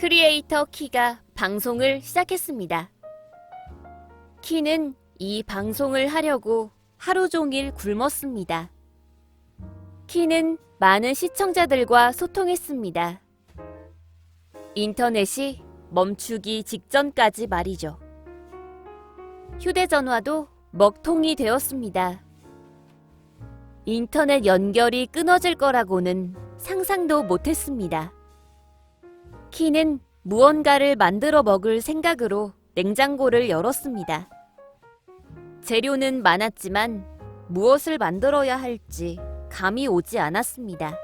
크리에이터 키가 방송을 시작했습니다. 키는 이 방송을 하려고 하루 종일 굶었습니다. 키는 많은 시청자들과 소통했습니다. 인터넷이 멈추기 직전까지 말이죠. 휴대전화도 먹통이 되었습니다. 인터넷 연결이 끊어질 거라고는 상상도 못했습니다. 키는 무언가를 만들어 먹을 생각으로 냉장고를 열었습니다. 재료는 많았지만 무엇을 만들어야 할지 감이 오지 않았습니다.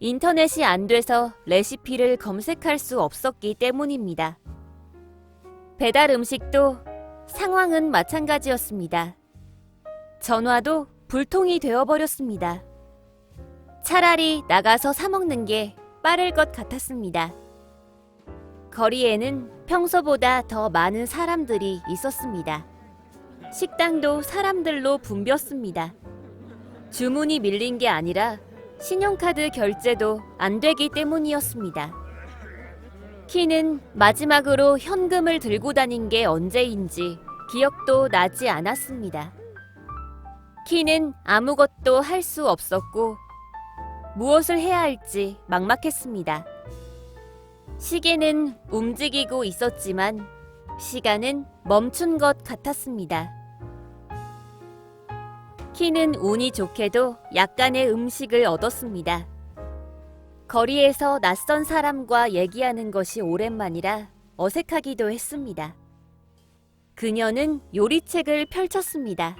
인터넷이 안 돼서 레시피를 검색할 수 없었기 때문입니다. 배달 음식도 상황은 마찬가지였습니다. 전화도 불통이 되어버렸습니다. 차라리 나가서 사먹는 게 빠를 것 같았습니다. 거리에는 평소보다 더 많은 사람들이 있었습니다. 식당도 사람들로 붐볐습니다. 주문이 밀린 게 아니라 신용카드 결제도 안 되기 때문이었습니다. 키는 마지막으로 현금을 들고 다닌 게 언제인지 기억도 나지 않았습니다. 키는 아무것도 할 수 없었고 무엇을 해야 할지 막막했습니다. 시계는 움직이고 있었지만 시간은 멈춘 것 같았습니다. 키는 운이 좋게도 약간의 음식을 얻었습니다. 거리에서 낯선 사람과 얘기하는 것이 오랜만이라 어색하기도 했습니다. 그녀는 요리책을 펼쳤습니다.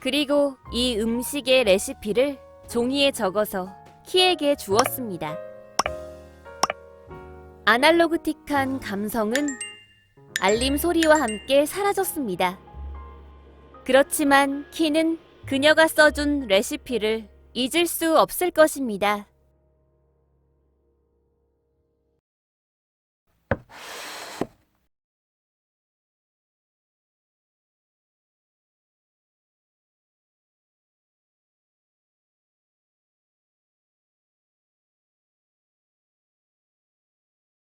그리고 이 음식의 레시피를 종이에 적어서 키에게 주었습니다. 아날로그틱한 감성은 알림 소리와 함께 사라졌습니다. 그렇지만 키는 그녀가 써준 레시피를 잊을 수 없을 것입니다.